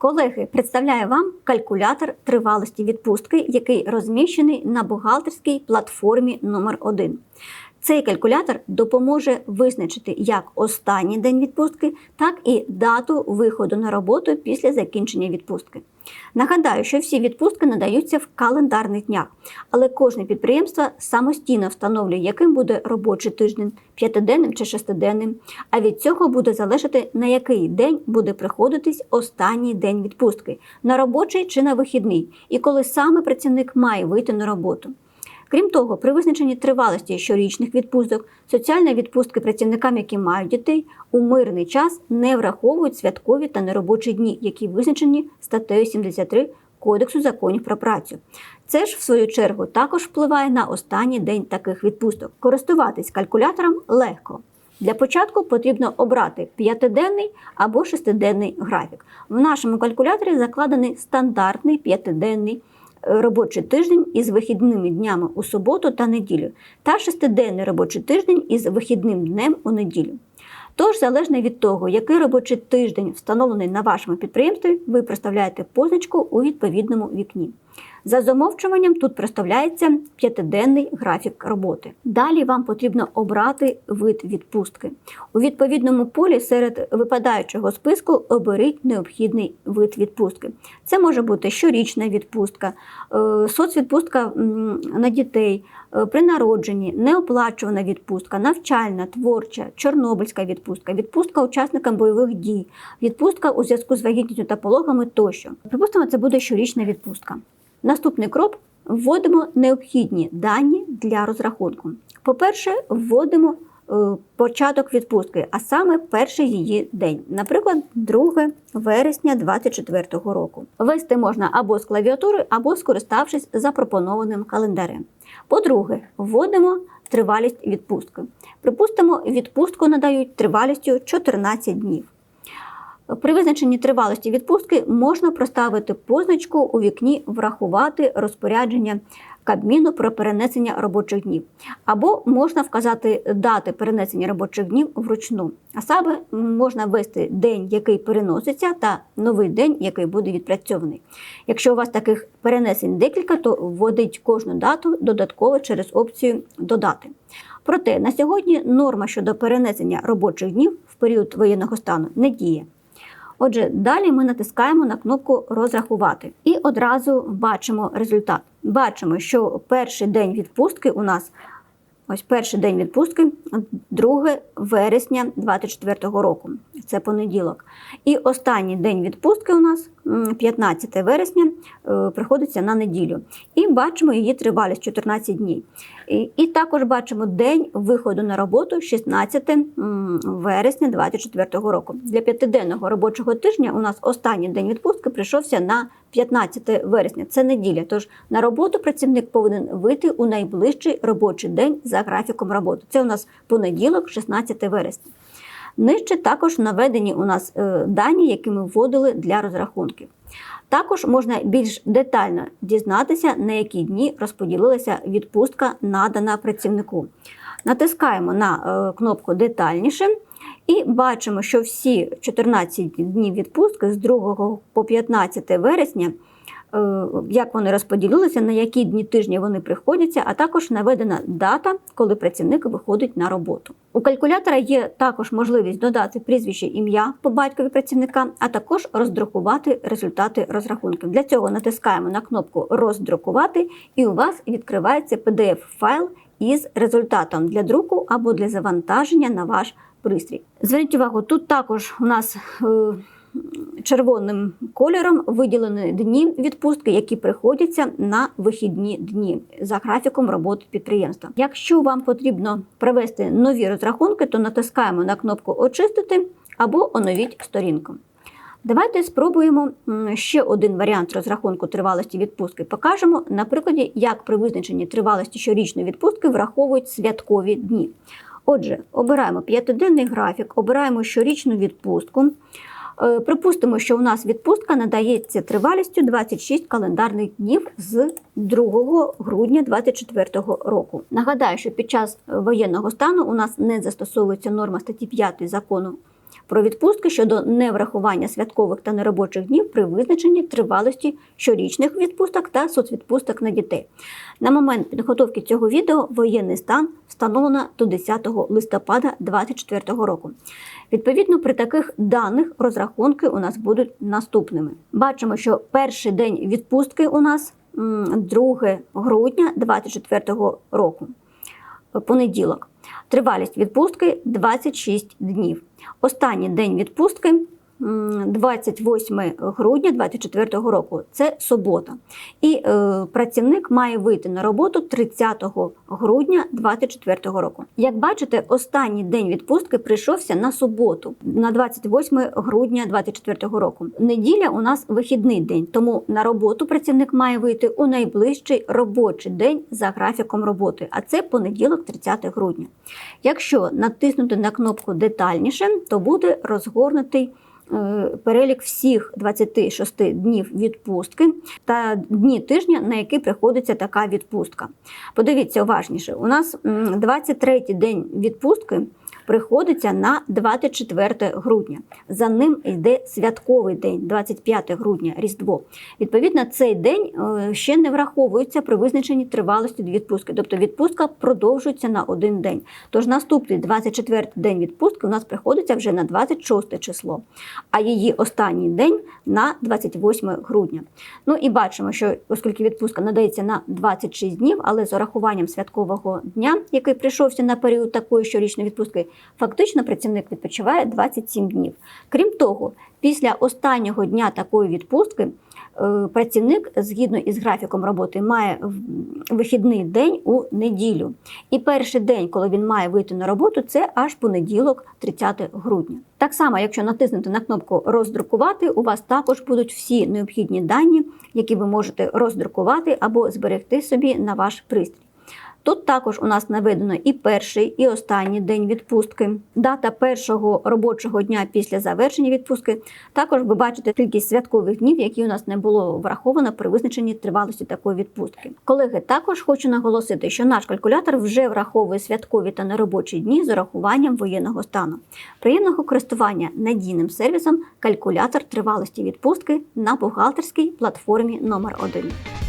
Колеги, представляю вам калькулятор тривалості відпустки, який розміщений на бухгалтерській платформі номер 1 Цей калькулятор допоможе визначити як останній день відпустки, так і дату виходу на роботу після закінчення відпустки. Нагадаю, що всі відпустки надаються в календарних днях, але кожне підприємство самостійно встановлює, яким буде робочий тиждень п'ятиденним чи шестиденним. А від цього буде залежати, на який день буде приходитись останній день відпустки на робочий чи на вихідний, і коли саме працівник має вийти на роботу. Крім того, при визначенні тривалості щорічних відпусток, соціальні відпустки працівникам, які мають дітей, у мирний час не враховують святкові та неробочі дні, які визначені статтею 73 Кодексу законів про працю. Це ж, в свою чергу, також впливає на останній день таких відпусток. Користуватись калькулятором легко. Для початку потрібно обрати п'ятиденний або шестиденний графік. В нашому калькуляторі закладений стандартний п'ятиденний робочий тиждень із вихідними днями у суботу та неділю, та шестиденний робочий тиждень із вихідним днем у неділю. Тож, залежно від того, який робочий тиждень встановлений на вашому підприємстві, ви проставляєте позначку у відповідному вікні. За замовчуванням тут проставляється п'ятиденний графік роботи. Далі вам потрібно обрати вид відпустки. У відповідному полі серед випадаючого списку оберіть необхідний вид відпустки. Це може бути щорічна відпустка, е, соцвідпустка на дітей, е, при народженні, неоплачувана відпустка, навчальна, творча, чорнобильська відпустка, відпустка учасникам бойових дій, відпустка у зв'язку з вагітністю та пологами тощо. Припустимо, це буде щорічна відпустка. Наступний крок вводимо необхідні дані для розрахунку. По-перше, вводимо е, початок відпустки, а саме перший її день, наприклад, 2 вересня 2024 року. Вести можна або з клавіатури, або скориставшись запропонованим календарем. По-друге, вводимо тривалість відпустки. Припустимо, відпустку надають тривалістю 14 днів. При визначенні тривалості відпустки можна проставити позначку у вікні Врахувати розпорядження Кабміну про перенесення робочих днів, або можна вказати дати перенесення робочих днів вручну. А саме можна ввести день, який переноситься, та новий день, який буде відпрацьований. Якщо у вас таких перенесень декілька, то вводить кожну дату додатково через опцію Додати. Проте на сьогодні норма щодо перенесення робочих днів в період воєнного стану не діє. Отже, далі ми натискаємо на кнопку Розрахувати і одразу бачимо результат. Бачимо, що перший день відпустки у нас ось перший день відпустки 2 вересня 2024 року. Це понеділок. І останній день відпустки у нас 15 вересня е, приходиться на неділю. І бачимо її тривалість 14 днів. І, також бачимо день виходу на роботу 16 вересня 2024 року. Для п'ятиденного робочого тижня у нас останній день відпустки прийшовся на 15 вересня. Це неділя. Тож на роботу працівник повинен вийти у найближчий робочий день за графіком роботи. Це у нас понеділок, 16 вересня. Нижче також наведені у нас е, дані, які ми вводили для розрахунків. Також можна більш детально дізнатися, на які дні розподілилася відпустка, надана працівнику. Натискаємо на е, кнопку Детальніше і бачимо, що всі 14 днів відпустки з 2 по 15 вересня. Е, як вони розподілилися, на які дні тижня вони приходяться, а також наведена дата, коли працівник виходить на роботу. У калькулятора є також можливість додати прізвище ім'я по батькові працівника, а також роздрукувати результати розрахунків. Для цього натискаємо на кнопку Роздрукувати, і у вас відкривається PDF-файл із результатом для друку або для завантаження на ваш пристрій. Зверніть увагу, тут також у нас. Е, червоним кольором виділені дні відпустки, які приходяться на вихідні дні за графіком роботи підприємства. Якщо вам потрібно провести нові розрахунки, то натискаємо на кнопку Очистити або оновіть сторінку. Давайте спробуємо ще один варіант розрахунку тривалості відпустки. Покажемо на прикладі, як при визначенні тривалості щорічної відпустки враховують святкові дні. Отже, обираємо п'ятиденний графік, обираємо щорічну відпустку. Е, припустимо, що у нас відпустка надається тривалістю 26 календарних днів з 2 грудня 2024 року. Нагадаю, що під час воєнного стану у нас не застосовується норма статті 5 закону про відпустки щодо неврахування святкових та неробочих днів при визначенні тривалості щорічних відпусток та соцвідпусток на дітей. На момент підготовки цього відео воєнний стан встановлено до 10 листопада 2024 року. Відповідно, при таких даних розрахунки у нас будуть наступними. Бачимо, що перший день відпустки у нас 2 грудня 2024 року, понеділок. Тривалість відпустки 26 днів. Останній день відпустки 28 грудня 2024 року. Це субота. І е, працівник має вийти на роботу 30 грудня 2024 року. Як бачите, останній день відпустки прийшовся на суботу, на 28 грудня 2024 року. Неділя у нас вихідний день, тому на роботу працівник має вийти у найближчий робочий день за графіком роботи, а це понеділок, 30 грудня. Якщо натиснути на кнопку детальніше, то буде розгорнутий перелік всіх 26 днів відпустки та дні тижня, на які приходиться така відпустка. Подивіться уважніше, у нас м, 23 день відпустки приходиться на 24 грудня. За ним йде святковий день, 25 грудня, Різдво. Відповідно, цей день е, ще не враховується при визначенні тривалості відпустки, тобто відпустка продовжується на один день. Тож наступний 24 день відпустки у нас приходиться вже на 26 число, а її останній день на 28 грудня. Ну і бачимо, що оскільки відпустка надається на 26 днів, але з урахуванням святкового дня, який прийшовся на період такої щорічної відпустки, фактично працівник відпочиває 27 днів. Крім того, після останнього дня такої відпустки е, працівник згідно із графіком роботи має вихідний день у неділю. І перший день, коли він має вийти на роботу, це аж понеділок, 30 грудня. Так само, якщо натиснути на кнопку роздрукувати, у вас також будуть всі необхідні дані, які ви можете роздрукувати або зберегти собі на ваш пристрій. Тут також у нас наведено і перший, і останній день відпустки, дата першого робочого дня після завершення відпустки. Також ви бачите кількість святкових днів, які у нас не було враховано при визначенні тривалості такої відпустки. Колеги, також хочу наголосити, що наш калькулятор вже враховує святкові та неробочі дні з урахуванням воєнного стану. Приємного користування надійним сервісом калькулятор тривалості відпустки на бухгалтерській платформі номер 1